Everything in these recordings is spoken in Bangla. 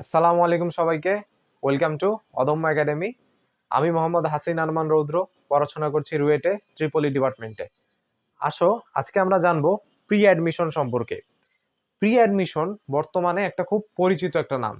আসসালামু আলাইকুম সবাইকে। ওয়েলকাম টু অদম্য একাডেমি আমি মোহাম্মদ হাসিন আরমান রৌদ্র, পড়াশোনা করছি রুয়েটে ট্রিপলি ডিপার্টমেন্টে আসো, আজকে আমরা জানব প্রি অ্যাডমিশন সম্পর্কে। প্রি অ্যাডমিশন বর্তমানে একটা খুব পরিচিত একটা নাম।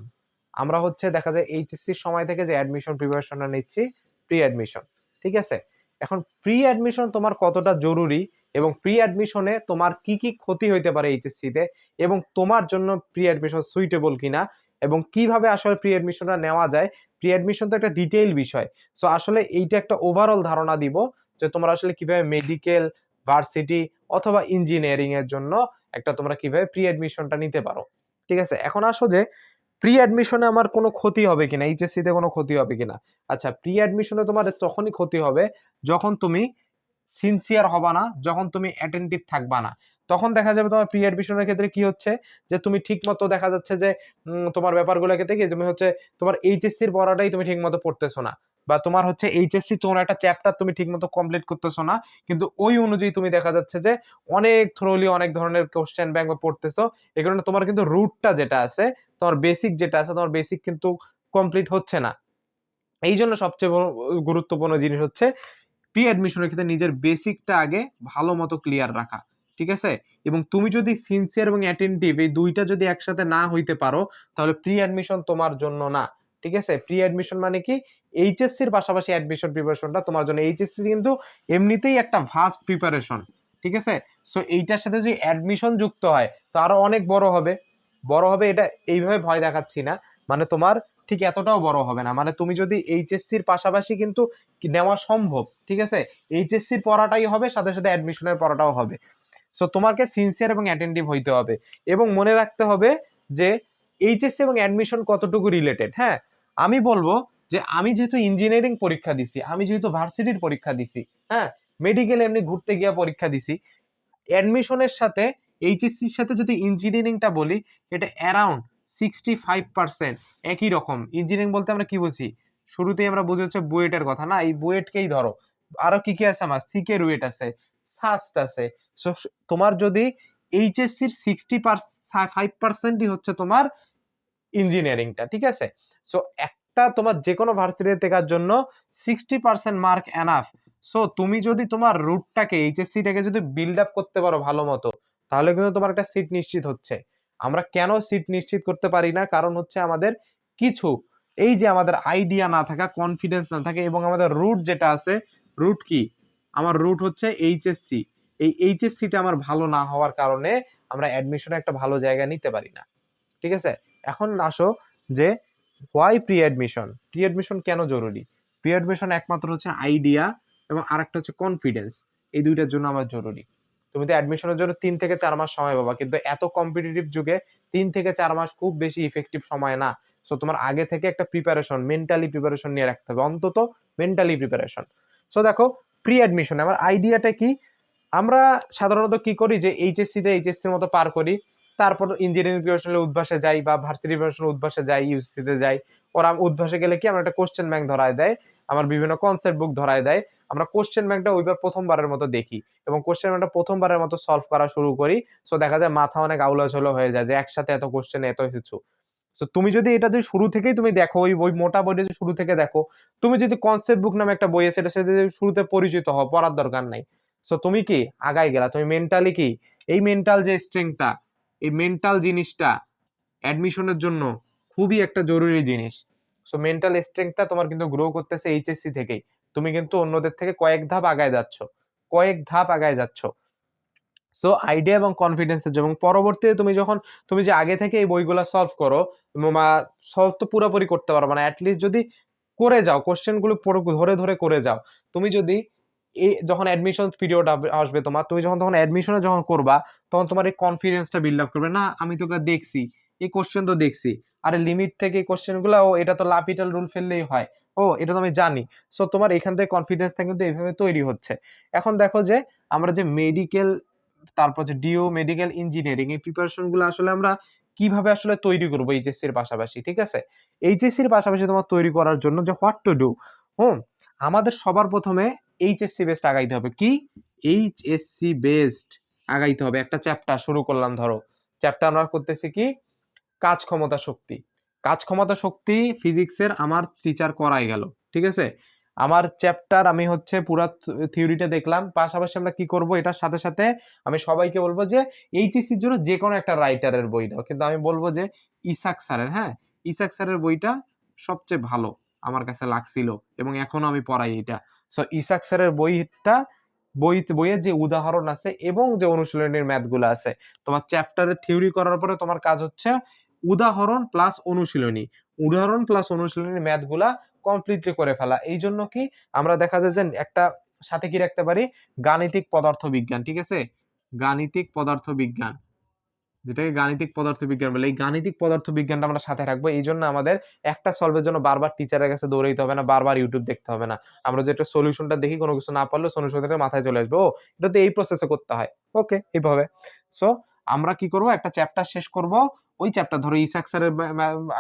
আমরা হচ্ছে দেখা যায় এইচএসসির সময় থেকে যে অ্যাডমিশন প্রিপারেশনটা নিচ্ছি প্রি অ্যাডমিশন ঠিক আছে? এখন প্রি অ্যাডমিশন তোমার কতটা জরুরি এবং প্রি অ্যাডমিশনে তোমার কি কি ক্ষতি হইতে পারে এইচএসসিতে এবং তোমার জন্য প্রি অ্যাডমিশন সুইটেবল কিনা এবং কীভাবে আসলে প্রি অ্যাডমিশনটা নেওয়া যায়? প্রি অ্যাডমিশন তো একটা ডিটেইল বিষয়। সো আসলে এইটা একটা ওভারঅল ধারণা দিব যে তোমরা আসলে কীভাবে মেডিকেল ভার্সিটি অথবা ইঞ্জিনিয়ারিং এর জন্য একটা তোমরা কীভাবে প্রি অ্যাডমিশনটা নিতে পারো। ঠিক আছে? এখন আসো যে প্রি অ্যাডমিশনে আমার কোনো ক্ষতি হবে কিনা? এইচএসসি তে কোনো ক্ষতি হবে কিনা? আচ্ছা প্রি অ্যাডমিশনে তোমার তখনই ক্ষতি হবে যখন তুমি সিনসিয়ার হবা না, যখন তুমি অ্যাটেন্টিভ থাকবা না। তখন দেখা যাবে তোমার প্রি অ্যাডমিশনের ক্ষেত্রে কি হচ্ছে? যে তুমি ঠিক মতো দেখা যাচ্ছে যে তোমার ব্যাপারগুলো ক্ষেত্রে কি তুমি হচ্ছে তোমার এইচএসসির পড়াটাই তুমি ঠিক মতো পড়তেছো না। বা তোমার হচ্ছে এইচএসসি তোমার একটা চ্যাপ্টার তুমি ঠিক মতো কমপ্লিট করতেছো না। কিন্তু ওই অনুযায়ী তুমি দেখা যাচ্ছে যে অনেক থ্রোলি অনেক ধরনের কোশ্চেন ব্যাংক পড়তেছো। এই কারণে তোমার কিন্তু রুটটা যেটা আছে, তোমার বেসিক যেটা আছে, তোমার বেসিক কিন্তু কমপ্লিট হচ্ছে না। এই জন্য সবচেয়ে গুরুত্বপূর্ণ জিনিস হচ্ছে প্রি অ্যাডমিশনের ক্ষেত্রে নিজের বেসিকটা আগে ভালো মতো ক্লিয়ার রাখা। ঠিক আছে? এবং তুমি যদি সিনসিয়ার এবং অ্যাটেন্টিভ এই দুইটা যদি একসাথে না হইতে পারো, তাহলে প্রি অ্যাডমিশন তোমার জন্য না। ঠিক আছে? প্রি অ্যাডমিশন মানে কি? এইচএসসির পাশাপাশি অ্যাডমিশন প্রিপারেশনটা তোমার জন্য। এইচএসসি কিন্তু এমনিতেই একটা ভাস্ট প্রিপারেশন ঠিক আছে? সো এইটার সাথে যদি অ্যাডমিশন যুক্ত হয়, তো আরও অনেক বড় হবে। বড় হবে এটা এইভাবে ভয় দেখাচ্ছি না। মানে তোমার ঠিক এতটাও বড় হবে না। মানে তুমি যদি এইচএসসির পাশাপাশি কিন্তু নেওয়া সম্ভব, ঠিক আছে? এইচএসসির পড়াটাই হবে, সাথে সাথে অ্যাডমিশনের পড়াটাও হবে। সো তোমাকে সিনসিয়ার এবং অ্যাটেন্টিভ হইতে হবে। এবং মনে রাখতে হবে যে এইচএসসি এবং অ্যাডমিশন কতটুকু রিলেটেড হ্যাঁ? আমি বলব যে, আমি যেহেতু ইঞ্জিনিয়ারিং পরীক্ষা দিছি, আমি যেহেতু ভার্সিটির পরীক্ষা দিছি হ্যাঁ? মেডিকেল এমনি ঘুরতে গিয়ে পরীক্ষা দিছি। অ্যাডমিশনের সাথে এইচএসসির সাথে যদি ইঞ্জিনিয়ারিংটা বলি এটা অ্যারাউন্ড সিক্সটি ফাইভ পার্সেন্ট একই রকম। ইঞ্জিনিয়ারিং বলতে আমরা কি বলছি? শুরুতেই আমরা বুঝি হচ্ছে বুয়েটের কথা, না? এই বুয়েটকেই ধরো। আরও কি কি আছে আমার? সিকে রুয়েট আছে। সাস্ট আছে। সো, তোমার যদি এইচএসসির সিক্সটি ফাইভ পার্সেন্টই হচ্ছে তোমার ইঞ্জিনিয়ারিংটা ঠিক আছে? সো একটা তোমার যে কোনো ভার্সিটি টেকার জন্য sixty percent mark enough so তুমি যদি তোমার রুটটাকে এইচএসসিটাকে যদি বিল্ড আপ করতে পারো ভালো মতো, তাহলে কিন্তু তোমার একটা সিট নিশ্চিত হচ্ছে। আমরা কেন সিট নিশ্চিত করতে পারি না? কারণ হচ্ছে আমাদের কিছু, এই যে আমাদের আইডিয়া না থাকা কনফিডেন্স না থাকে এবং আমাদের রুট যেটা আছে রুট কি? আমার রুট হচ্ছে এইচএসসি এই এইচএসসিটা আমার ভালো না হওয়ার কারণে আমরা অ্যাডমিশনে একটা ভালো জায়গা নিতে পারি না। ঠিক আছে? এখন আসো যে why pre admission pre admission কেন জরুরি? প্রি অ্যাডমিশন একমাত্র হচ্ছে আইডিয়া এবং আরেকটা হচ্ছে কনফিডেন্স এই দুইটার জন্য আমার জরুরি। তুমি তো অ্যাডমিশনের জন্য তিন থেকে চার মাস সময় পাবা, কিন্তু এত কম্পিটিটিভ যুগে তিন থেকে চার মাস খুব বেশি ইফেক্টিভ সময় না। সো তোমার আগে থেকে একটা প্রিপারেশন মেন্টালি প্রিপারেশন নিয়ে রাখতে হবে। অন্তত মেন্টালি প্রিপারেশন সো দেখো প্রি অ্যাডমিশন আমার আইডিয়াটা কি? আমরা সাধারণত কি করি যে এইচএসসি তে এইচএসসি এর মতো পার করি, তারপর ইঞ্জিনিয়ারিং প্রিপারেশনের উদ্ভাসে যাই বা ভার্সিটি প্রিপারেশনের উদ্ভাসে যাই ইউসিসি তে যাই, ওরা উদ্ভাসে গেলে কি আমরা একটা কোশ্চেন ব্যাংক ধরায় দেয়, আমার বিভিন্ন কনসেপ্ট বুক ধরায় দেয়, আমরা কোশ্চেন ব্যাংকটা ওইবার প্রথমবারের মতো দেখি এবং কোশ্চেন ব্যাংকটা প্রথমবারের মতো সলভ করা শুরু করি সো দেখা যায় মাথা অনেক আউলাঝোলো হয়ে যায় যে একসাথে এত কোশ্চেন এত কিছু। সো তুমি যদি এটা যদি শুরু থেকেই তুমি দেখো, ওই বই মোটা বইটা যদি শুরু থেকে দেখো, তুমি যদি কনসেপ্ট বুক নামে একটা বই আছে সেটা সাথে শুরুতে পরিচিত হও, পড়ার দরকার নাই। সো তুমি কি আগাই গেলা? তুমি মেন্টালি কি? এই মেন্টাল যে স্ট্রেংথটা এই মেন্টাল জিনিসটা অ্যাডমিশনের জন্য খুবই একটা জরুরি জিনিস। সো মেন্টাল স্ট্রেংথটা তোমার কিন্তু গ্রো করতেছে এইচএসসি থেকেই। তুমি কিন্তু অন্যদের থেকে কয়েক ধাপ আগায় যাচ্ছ। কয়েক ধাপ আগায় যাচ্ছ। সো আইডিয়া এবং কনফিডেন্সের এবং পরবর্তীতে তুমি যখন, তুমি যে আগে থেকে এই বইগুলো সলভ করো বা সলভ তো পুরোপুরি করতে পারবে না অ্যাটলিস্ট যদি করে যাও কোশ্চেনগুলো পুরো ধরে ধরে করে যাও, তুমি যদি এই যখন অ্যাডমিশন পিরিয়ড আসবে তোমার, তুমি যখন, তখন অ্যাডমিশনে যখন করবা, তখন তোমার এই কনফিডেন্সটা বিল্ড আপ করবে, না, আমি তো দেখছি, এই কোশ্চেন তো দেখছি, আরে লিমিট থেকে এই কোশ্চেনগুলো ও, এটা তো লাপিটাল রুল ফেললেই হয়, ও, এটা তো আমি জানি। সো তোমার এখান থেকে কনফিডেন্সটা কিন্তু এইভাবে তৈরি হচ্ছে। এখন দেখো যে, আমরা যে মেডিকেল তারপর যে ডিও মেডিকেল ইঞ্জিনিয়ারিং এই প্রিপারেশনগুলো আসলে আমরা কীভাবে আসলে তৈরি করব এইচএসসি এর পাশাপাশি, ঠিক আছে? এইচএসসি এর পাশাপাশি তোমার তৈরি করার জন্য যে হোয়াট টু ডু হুম? আমাদের সবার প্রথমে এইচএসসি বেসড আগাইতে হবে। কি? এইচএসসি বেসড আগাইতে হবে। একটা চ্যাপ্টার শুরু করলাম, ধরো। চ্যাপ্টার আমরা করতেছি কি? কাজ ক্ষমতা শক্তি। কাজ ক্ষমতা শক্তি ফিজিক্সের আমার টিচার করাই গেল, ঠিক আছে? আমার চ্যাপ্টার আমি হচ্ছে পুরো থিওরিটা দেখলাম, পাশাপাশি আমরা কি করব এটার সাথে সাথে আমি সবাইকে বলব যে এইচএসসির জন্য যে কোনো একটা রাইটারের বই দাও কিন্তু আমি বলব যে ইসাক স্যারের হ্যাঁ? ইসাক স্যারের বইটা সবচেয়ে ভালো আমার কাছে লাগছিল এবং এখনও আমি পড়াই এটা। সো ইসাক স্যারের বইটা, বই, বইয়ের যে উদাহরণ আছে এবং যে অনুশীলনীর ম্যাথগুলো আছে, তোমার চ্যাপ্টারের থিওরি করার পরে তোমার কাজ হচ্ছে উদাহরণ প্লাস অনুশীলনী। উদাহরণ প্লাস অনুশীলনীর ম্যাথগুলা কমপ্লিটলি করে ফেলা। এই জন্য কি আমরা দেখা যায় যে একটা সাথে কি রাখতে পারি? গাণিতিক পদার্থ বিজ্ঞান ঠিক আছে? গাণিতিক পদার্থ বিজ্ঞান যেটাকে গাণিতিক পদার্থ বিজ্ঞান বলে। এই গাণিতিক পদার্থ বিজ্ঞানটা আমরা সাথে রাখব। এই জন্য আমাদের একটা সলভের জন্য বারবার টিচারের কাছে দৌড়াইতে হবে না, বারবার ইউটিউব দেখতে হবে না। আমরা যেটা সলিউশনটা দেখি, কোনো কিছু না পারলে সলিউশনটা মাথায় চলে আসবে। ও, এটা তো এই প্রসেসে করতে হয়। ওকে এইভাবে। সো আমরা কি করব? একটা চ্যাপ্টার শেষ করব। ওই চ্যাপ্টার ধরো ইসাক স্যারের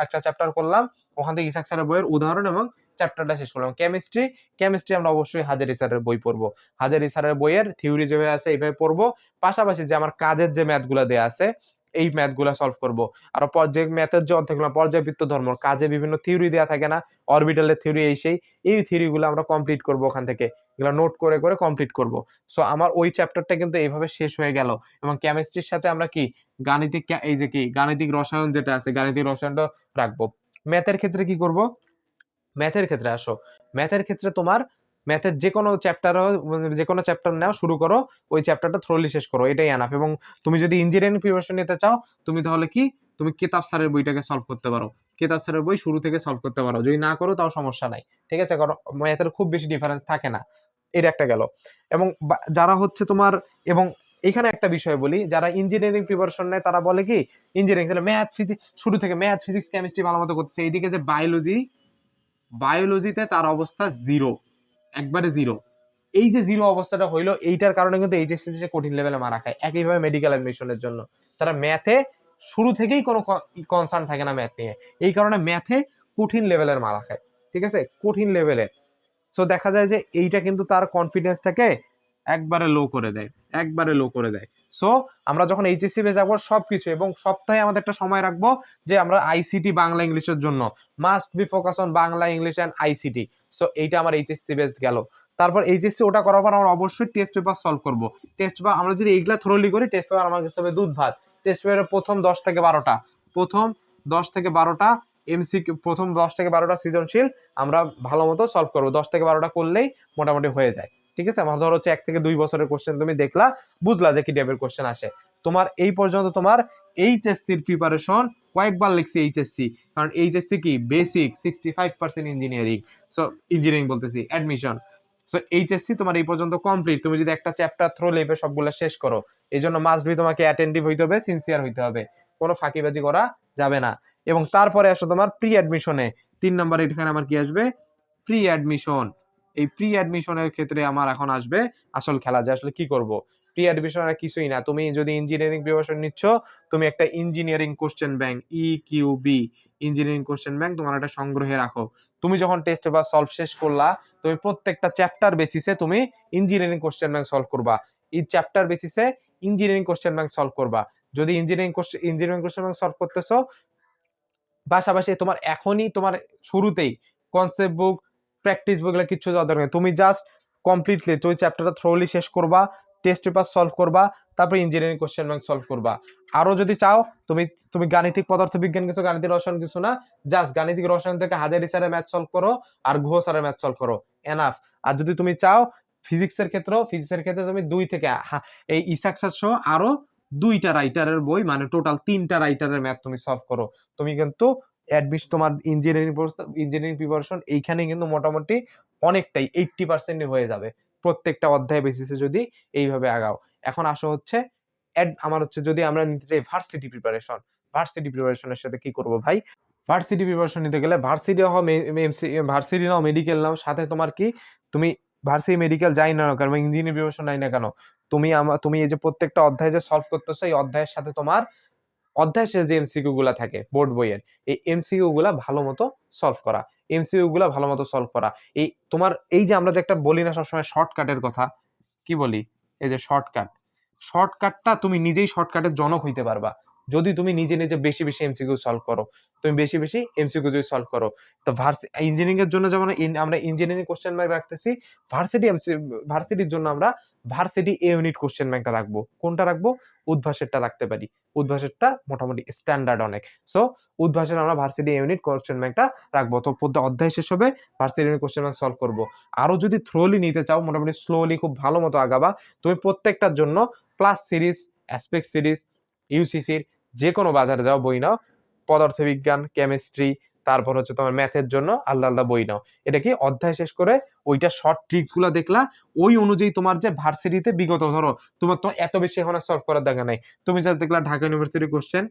একটা চ্যাপ্টার করলাম। ওখান থেকে ইসাক স্যারের বইয়ের উদাহরণ এবং চ্যাপ্টারটা শেষ করলাম। কেমিস্ট্রি কেমিস্ট্রি আমরা অবশ্যই হাজারি স্যারের বই পড়ব। হাজারি স্যারের বইয়ের থিওরি যেভাবে আছে, এইভাবে পড়ব। পাশাপাশি যে আমার কাজের যে ম্যাথগুলো দেওয়া আছে এই ম্যাথগুলো সলভ করব। আর পর্যায় ম্যাথের যে অর্ধেকগুলো পর্যায়বৃত্ত ধর্ম, কাজে বিভিন্ন থিওরি দেওয়া থাকে না অরবিটালের থিওরি এই সেই, এই থিওরিগুলো আমরা কমপ্লিট করব ওখান থেকে। এগুলো নোট করে করে কমপ্লিট করব। সো আমার ওই চ্যাপ্টারটা কিন্তু এইভাবে শেষ হয়ে গেল। এবং কেমিস্ট্রির সাথে আমরা কি, গাণিতিক এই যে কি, গাণিতিক রসায়ন যেটা আছে, গাণিতিক রসায়নটা রাখব। ম্যাথের ক্ষেত্রে কি করব? ম্যাথের ক্ষেত্রে আসো। ম্যাথের ক্ষেত্রে তোমার ম্যাথের যে কোনো চ্যাপ্টার যে কোনো চ্যাপ্টার নাও, শুরু করো, ওই চ্যাপ্টারটা থ্রোলি শেষ করো, এটাই আনাফ এবং তুমি যদি ইঞ্জিনিয়ারিং প্রিপারেশন নিতে চাও, তুমি তাহলে কি, তুমি কেতাব স্যারের বইটাকে সলভ করতে পারো। কেতাব স্যারের বই শুরু থেকে সলভ করতে পারো। যদি না করো, তাও সমস্যা নাই। ঠিক আছে? কারণ ম্যাথের খুব বেশি ডিফারেন্স থাকে না। এটা একটা গেল। এবং যারা হচ্ছে তোমার, এবং এখানে একটা বিষয় বলি, যারা ইঞ্জিনিয়ারিং প্রিপারেশন নেয়, তারা বলে কি ইঞ্জিনিয়ারিং তাহলে ম্যাথ ফিজিক্স শুরু থেকে ম্যাথ ফিজিক্স কেমিস্ট্রি ভালো মতো করতেছে। এইদিকে যে বায়োলজি বায়োলজিতে তার অবস্থা জিরো একবারে জিরো এই যে জিরো অবস্থাটা হইল, এইটার কারণে কিন্তু এইচএসসি সে কঠিন লেভেলে মারা খায়, একইভাবে মেডিকেল অ্যাডমিশনের জন্য। তারা ম্যাথে শুরু থেকেই কোনো কনসার্ন থাকে না ম্যাথ নিয়ে। এই কারণে ম্যাথে কঠিন লেভেলের মারা খায়। ঠিক আছে? কঠিন লেভেলের সো দেখা যায় যে এইটা কিন্তু তার কনফিডেন্সটাকে একবারে লো করে দেয়, একবারে লো করে দেয়। সো আমরা যখন এইচএসসি বেস যাব সব কিছু এবং সপ্তাহে আমাদের একটা সময় রাখব যে আমরা আইসিটি বাংলা ইংলিশের জন্য। Must be focus on Bangla, English and ICT so এইটা আমার এইচএসসি বেস গেল। তারপর এইচএসসি ওটা করার পর আমরা অবশ্যই টেস্ট পেপার সলভ করব। টেস্ট পেপার আমরা যদি এইগুলা থ্রোলি করি টেস্ট পেপার আমার কাছে হবে দুধ ভাত টেস্ট পেপারের প্রথম দশ থেকে বারোটা। প্রথম দশ থেকে বারোটা এমসি প্রথম দশ থেকে বারোটা সৃজনশীল আমরা ভালো মতো সলভ করব। দশ থেকে বারোটা করলেই মোটামুটি হয়ে যায়। ঠিক আছে? আমার ধরো হচ্ছে এক থেকে দুই বছরের কোশ্চেন তুমি দেখলা, বুঝলা যে কি টাইপের কোশ্চেন আসে। তোমার এই পর্যন্ত তোমার এইচএসসির প্রিপারেশন কয়েকবার লিখছি এইচএসসি কারণ এইচএসসি কি? Basic sixty five percent engineering so engineering বলতেছি অ্যাডমিশন সো এইচএসসি তোমার এই পর্যন্ত কমপ্লিট তুমি যদি একটা চ্যাপ্টার থ্রো লেবে সবগুলো শেষ করো এই জন্য মাস্ট বি তোমাকে অ্যাটেন্টিভ হইতে হবে সিনসিয়ার হইতে হবে। কোনো ফাঁকিবাজি করা যাবে না। এবং তারপরে আসো তোমার প্রি অ্যাডমিশনে তিন নম্বর এখানে আমার কি আসবে? প্রি অ্যাডমিশন এই প্রি অ্যাডমিশনের ক্ষেত্রে আমার এখন আসবে আসল খেলা যে আসলে কি করব। প্রি অ্যাডমিশন আর কিছুই না। তুমি যদি ইঞ্জিনিয়ারিং প্রিপারেশন নিচ্ছ, তুমি একটা engineering question bank E Q B engineering question bank তোমার একটা সংগ্রহে রাখো। তুমি যখন টেস্ট পেপার সলভ শেষ করলা, তুমি প্রত্যেকটা চ্যাপ্টার বেসিসে তুমি ইঞ্জিনিয়ারিং কোশ্চেন ব্যাংক সলভ করবা। এই চ্যাপ্টার বেসিসে ইঞ্জিনিয়ারিং কোশ্চেন ব্যাংক সলভ করবা। যদি engineering question engineering question bank solve করতেছো, পাশাপাশি তোমার এখনই তোমার শুরুতেই কনসেপ্ট বুক প্র্যাকটিস বুক এগুলো কিচ্ছু যাওয়া দরকার তুমি জাস্ট কমপ্লিটলি তুমি চ্যাপ্টারটা থ্রোলি শেষ করবা টেস্ট পেপার সলভ করবা, তারপর ইঞ্জিনিয়ারিং কোশ্চেন ব্যাংক সলভ করবা। আরও যদি চাও, তুমি তুমি গাণিতিক পদার্থ বিজ্ঞান কিছু, গাণিতিক রসায়ন কিছু না জাস্ট গাণিতিক রসায়ন থেকে হাজারি স্যারের ম্যাথ সলভ করো আর ঘুহ স্যারের ম্যাথ সলভ করো। এনাফ আর যদি তুমি চাও ফিজিক্সের ক্ষেত্রেও ফিজিক্সের ক্ষেত্রে তুমি দুই থেকে এই ইসাকসার সহ আরও দুইটা রাইটারের বই মানে টোটাল তিনটা রাইটারের ম্যাথ তুমি সলভ করো। তুমি কিন্তু অ্যাডমিশন তোমার ইঞ্জিনিয়ারিং ইঞ্জিনিয়ারিং প্রিপারেশন এইখানে কিন্তু মোটামুটি অনেকটাই এইটটি পার্সেন্টই হয়ে যাবে। প্রত্যেকটা অধ্যায় বেসিসে যদি এইভাবে আগাও। এখন আসো হচ্ছে add- আমার হচ্ছে যদি আমরা নিতে চাই ভার্সিটি প্রিপারেশন ভার্সিটি প্রিপারেশনের সাথে কি করব ভাই? ভার্সিটি প্রিপারেশন নিতে গেলে ভার্সিটি হও ভার্সিটি নাও মেডিকেল নাও, সাথে তোমার কি, তুমি ভার্সিটি মেডিকেল যাই না কেন ইঞ্জিনিয়ারিং প্রিপারেশন নাই না কেন, তুমি আমার তুমি এই যে প্রত্যেকটা অধ্যায় যে সলভ করতেছো, এই অধ্যায়ের সাথে তোমার অধ্যায় শেষ যে এমসিকিউ থাকে বোর্ড বইয়ের, এই এমসিকিউ গুলা ভালো মতো সলভ করা। এমসিকিউ গুলা ভালো মতো সলভ করা। এই তোমার, এই যে আমরা যে একটা বলি না সবসময় শর্টকাটের কথা, কি বলি? এই যে শর্টকাট শর্টকাটটা তুমি নিজেই শর্টকাটের জনক হইতে পারবা। যদি তুমি নিজে নিজে বেশি বেশি এমসিকিউ সলভ করো, তুমি বেশি বেশি এমসিকিউ যদি সলভ করো, তো ভার্সি ইঞ্জিনিয়ারিং এর জন্য যেমন আমরা ইঞ্জিনিয়ারিং কোশ্চেন ব্যাংক রাখতেছি ভার্সিটি এমসি ভার্সিটির জন্য আমরা ভার্সিটি এ ইউনিট কোশ্চেন ব্যাংকটা রাখব। কোনটা রাখব? উদ্ভাসেরটা রাখতে পারি। উদ্ভাসেরটা মোটামুটি স্ট্যান্ডার্ড অনেক। সো উদ্ভাসের আমরা ভার্সিটি ইউনিট কোশ্চেন ব্যাংকটা রাখব। তো অধ্যায় শেষ হবে varsity unit question bank solve করব। আরও যদি থ্রোলি নিতে চাও, মোটামুটি স্লোলি খুব ভালো মতো আগাবা, তুমি প্রত্যেকটার জন্য প্লাস সিরিজ অ্যাসপেক্ট সিরিজ ইউসিসির যে কোনো বাজারে যাও, বই নাও। পদার্থবিজ্ঞান কেমিস্ট্রি তারপর হচ্ছে তোমার ম্যাথের জন্য আলাদা আলাদা বই নাও। এটা কি অধ্যায় শেষ করে ওইটা শর্ট ট্রিক্সগুলো দেখলা, ওই অনুযায়ী তোমার যে ভার্সিটিতে বিগত, ধরো, তোমার তো এত বেশি এখন আর সলভ করার দেখা নাই। তুমি জাস্ট দেখলা ঢাকা ইউনিভার্সিটির কোশ্চেন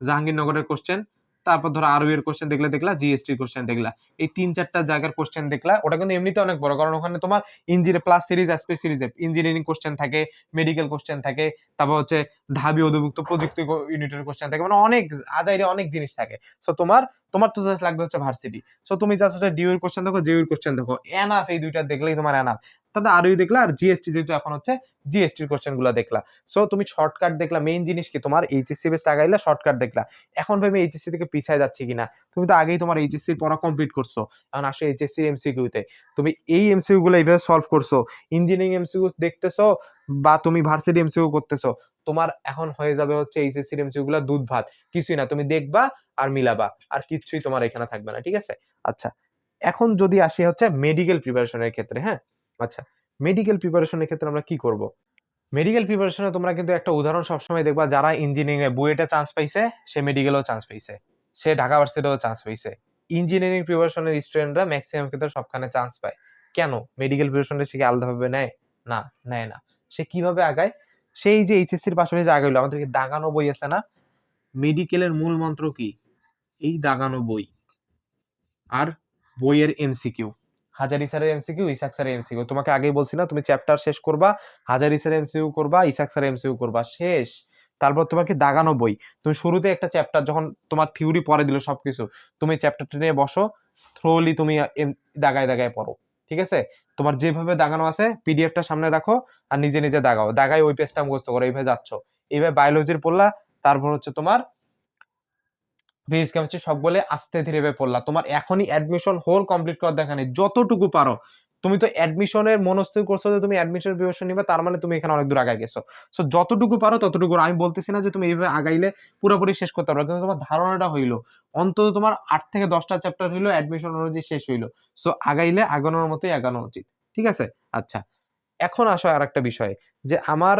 জাহাঙ্গীরনগরের কোশ্চেন তারপর ধরো আরবি এর কোশ্চেন দেখলে দেখলা জিএসটি কোশ্চেন দেখলা। এই তিন চারটা জায়গার কোশ্চেন দেখলা, ওটা কিন্তু এমনিতে অনেক বড়, কারণ ওখানে তোমার ইঞ্জিনিয়ার প্লাস সিরিজ অ্যাসপে সিরিজে ইঞ্জিনিয়ারিং কোশ্চেন থাকে মেডিকেল কোশ্চেন থাকে, তারপর হচ্ছে ঢাবি অধিভুক্ত প্রযুক্তি ইউনিটের কোশ্চেন থাকে। মানে অনেক, আজাইরে অনেক জিনিস থাকে। সো তোমার তোমার তো জাস্ট লাগবে হচ্ছে ভার্সিটি সো তুমি জাস্ট হচ্ছে ডিউ এর কোশ্চেন দেখো জিউ এর কোশ্চেন দেখো। এনাফ এই দুইটা দেখলেই তোমার এনাফ তাহলে আরই দেখলা, আর জিএসটি যেহেতু এখন হচ্ছে জিএসটির কোশ্চেনগুলো দেখলা। সো তুমি শর্টকাট দেখলা মেইন জিনিস কি? তোমার এইচএসসি বেস আগাইলা শর্টকাট দেখলা। এখন ভেবে এইচএসসি থেকে পিছায় যাচ্ছে কিনা? তুমি তো আগেই তোমার এইচএসসি পড়া কমপ্লিট করছ। এখন আসো এইচএসসি এমসিকিউতে তুমি এই এমসিকিউ গুলো এইভাবে সলভ করছ। ইঞ্জিনিয়ারিং এমসিকিউ দেখতেছো, বা তুমি ভার্সিটি এমসিকিউ করতেছো। তোমার এখন হয়ে যাবে হচ্ছে এইচএসসি এমসিকিউ গুলো দুধ ভাত। কিছুই না, তুমি দেখবা আর মিলাবা, আর কিছুই তোমার এখানে থাকবে না, ঠিক আছে? আচ্ছা এখন যদি আসি হচ্ছে মেডিকেল প্রিপারেশনের ক্ষেত্রে হ্যাঁ? আচ্ছা মেডিকেল প্রিপারেশনের ক্ষেত্রে আমরা কি করব? মেডিকেল প্রিপারেশনে তোমরা কিন্তু একটা উদাহরণ সবসময় দেখবা, যারা ইঞ্জিনিয়ারিং এ বুয়েটে চান্স পাইছে, সে মেডিকেলেও চান্স পাইছে, সে ঢাকা ভার্সিটিতেও চান্স পাইছে। ইঞ্জিনিয়ারিং প্রিপারেশনের স্টুডেন্টরা ম্যাক্সিমাম ক্ষেত্রে সবখানে চান্স পায়। কেন? মেডিকেল প্রিপারেশনে সে কি আলাদাভাবে নেয়? না নেয় না। সে কীভাবে আগায়? সেই যে এইচএসসির পাশাপাশি যে আগাইলো আমাদেরকে দাগানো বই আছে না? মেডিকেলের মূল মন্ত্র কি? এই দাগানো বই। আর বইয়ের এমসিকিউ হাজারি স্যারের এমসিকিউ ইসাক স্যারের এমসিকিউ তোমাকে আগেই বলছি না, তুমি চ্যাপ্টার শেষ করবা, হাজারি স্যারের এমসিকিউ করবা, ইসাক স্যারের এমসিকিউ করবা, শেষ। তারপর তোমাকে দাগানো বই? তুমি শুরুতে একটা চ্যাপ্টার যখন তোমার থিওরি পরে দিল সবকিছু, তুমি চ্যাপ্টারটা নিয়ে বসো থ্রোলি তুমি দাগায় দাগায় পড়ো। ঠিক আছে? তোমার যেভাবে দাগানো আছে পিডিএফটা সামনে রাখো আর নিজে নিজে দাগাও। দাগাই ওই পেজটা মুখস্থ করো, এইভাবে যাচ্ছ। এইভাবে বায়োলজির পড়লা, তারপর হচ্ছে তোমার ফিজিক্স কেমিস্ট্রি সব বলে আস্তে ধীরে পড়লা। তোমার এখনই অ্যাডমিশন হোল কমপ্লিট করার দেখা নেই। যতটুকু পারো তুমি তো অ্যাডমিশনের মনস্থির করছ যে তুমি অ্যাডমিশন প্রিপারেশন নিবে, তার মানে তুমি এখানে অনেক দূর আগায় গেছো। সো যতটুকু পারো ততটুকু। আমি বলতেছি না যে তুমি এইভাবে আগাইলে পুরোপুরি শেষ করতে পারো, কিন্তু তোমার ধারণাটা হইল, অন্তত তোমার আট থেকে দশটা চ্যাপ্টার হইল অ্যাডমিশন অনুযায়ী শেষ হইল। সো আগাইলে আগানোর মতোই আগানো উচিত, ঠিক আছে? আচ্ছা এখন আসো আর একটা বিষয়, যে আমার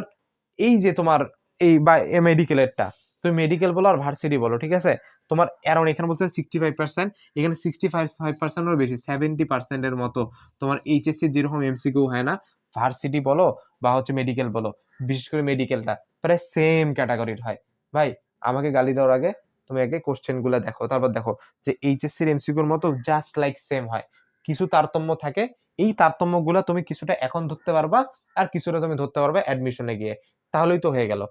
এই যে তোমার এই বা মেডিকেলেরটা তুমি মেডিকেল বলো আর ভার্সিটি বলো, ঠিক আছে? তোমার অ্যারাউন্ড এখানে বলছে সিক্সটি ফাইভ পার্সেন্ট এখানে সিক্সটি ফাইভ ফাইভ পার্সেন্টেরও বেশি সেভেন্টি পার্সেন্টের মতো। তোমার এইচএসসি যেরকম এমসিকিউ হয় না ভার্সিটি বলো বা হচ্ছে মেডিকেল বলো, বিশেষ করে মেডিকেলটা প্রায় সেম ক্যাটাগরির হয়। ভাই, আমাকে গালি দেওয়ার আগে তুমি আগে কোশ্চেনগুলো দেখো, তারপর দেখো যে এইচএসসির এমসিকিউর মতো জাস্ট লাইক সেম হয়। কিছু তারতম্য থাকে, এই তারতম্যগুলো তুমি কিছুটা এখন ধরতে পারবা, আর কিছুটা তুমি ধরতে পারবে অ্যাডমিশনে গিয়ে। তাহলেই তো হয়ে গেল।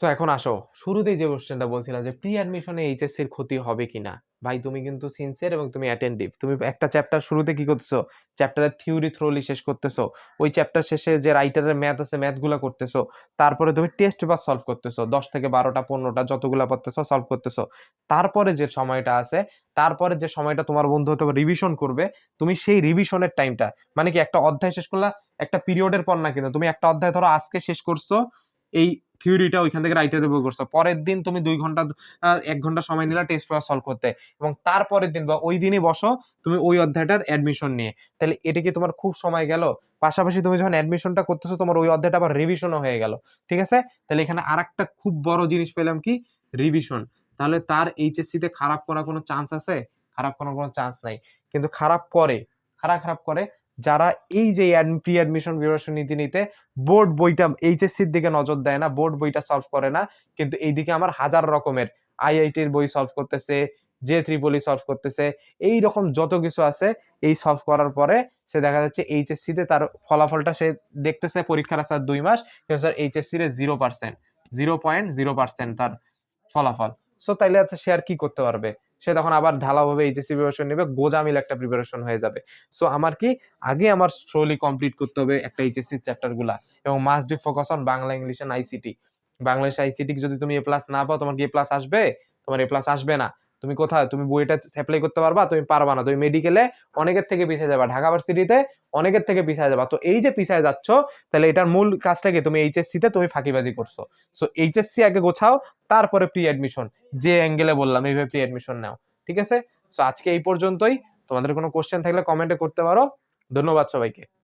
সো এখন আসো। শুরুতেই যে কোশ্চেনটা বলছিলাম যে প্রি অ্যাডমিশনে এইচএসসি এর ক্ষতি হবে কিনা? ভাই, তুমি কিন্তু সিনসিয়ার এবং তুমি অ্যাটেন্টিভ তুমি একটা চ্যাপ্টার শুরুতে কি করতেছো? চ্যাপ্টারের থিওরি থ্রোলি শেষ করতেছো। ওই চ্যাপ্টার শেষে যে রাইটারের ম্যাথ আছে ম্যাথগুলো করতেছো। তারপরে তুমি টেস্ট পেপার সলভ করতেছো। দশ থেকে বারোটা, পনেরোটা, যতগুলা পড়তেছো সলভ করতেছো। তারপরে যে সময়টা আছে, তারপরে যে সময়টা তোমার বন্ধু হতে রিভিশন করবে, তুমি সেই রিভিশনের টাইমটা মানে কি একটা অধ্যায় শেষ করলা, একটা পিরিয়ডের পর না কিন্তু তুমি একটা অধ্যায় ধরো আজকে শেষ করছ, এই থিওরিটা ওইখান থেকে রাইটারের উপর করছ। পরের দিন তুমি দুই ঘণ্টা এক ঘণ্টা সময় নিলে টেস্ট পেপার সলভ করতে। এবং তারপরের দিন বা ওই দিনই বসো তুমি ওই অধ্যায়টার অ্যাডমিশন নিয়ে। তাহলে এটা কি তোমার খুব সময় গেল? পাশাপাশি তুমি যখন অ্যাডমিশনটা করতেছো, তোমার ওই অধ্যায়টা আবার রিভিশনও হয়ে গেল। ঠিক আছে? তাহলে এখানে আরেকটা খুব বড় জিনিস পেলাম কি? রিভিশন তাহলে তার এইচএসসি তে খারাপ করার কোনো চান্স আছে? খারাপ করার কোনো চান্স নাই। কিন্তু খারাপ করে, খারাপ খারাপ করে যারা এই যে প্রি অ্যাডমিশন প্রিপারেশন নিতে নিতে বোর্ড বইটা এইচএসসির দিকে নজর দেয় না বোর্ড বইটা সলভ করে না, কিন্তু এইদিকে আমার হাজার রকমের আইআইটির বই সলভ করতেছে, জে ত্রিপলি সলভ করতেছে, এই রকম যত কিছু আছে এই সলভ করার পরে সে দেখা যাচ্ছে এইচএসসি তে তার ফলাফলটা সে দেখতেছে পরীক্ষার আসার দুই মাস, কিন্তু স্যার এইচএসসি রে zero percent zero point zero percent তার ফলাফল। সো তাইলে সে আর কি করতে পারবে? সে তখন আবার ঢালাভাবে এইচএসসি প্রিপারেশন নেবে, গোজামিল একটা প্রিপারেশন হয়ে যাবে। সো আমার কি? আগে আমার স্লোলি কমপ্লিট করতে হবে একটা এইচএসসি চ্যাপ্টারগুলা এবং must be focus on Bangla English and ICT Bangladesh ICT যদি তুমি এ প্লাস না পাও, তোমার কি এ প্লাস আসবে? তোমার এ প্লাস আসবে না। তুমি কোথায়? তুমি বইটা অ্যাপ্লাই করতে পারবা? তুমি পারবা না। তুমি মেডিকেলে অনেকের থেকে পিছিয়ে যাবা। ঢাকা ভার্সিটিতে অনেকের থেকে পিছায় যাবা তো এই যে পিছায় যাচ্ছ, তাহলে এটার মূল কাজটা কি? তুমি এইচএসসি তে তুমি ফাঁকিবাজি করছ। সো এইচএসসি আগে গোছাও, তারপরে প্রি অ্যাডমিশন যে অ্যাঙ্গেলে বললাম, এইভাবে প্রি অ্যাডমিশন নাও। ঠিক আছে? সো আজকে এই পর্যন্তই। তোমাদের কোনো কোশ্চেন থাকলে কমেন্টে করতে পারো। ধন্যবাদ সবাইকে।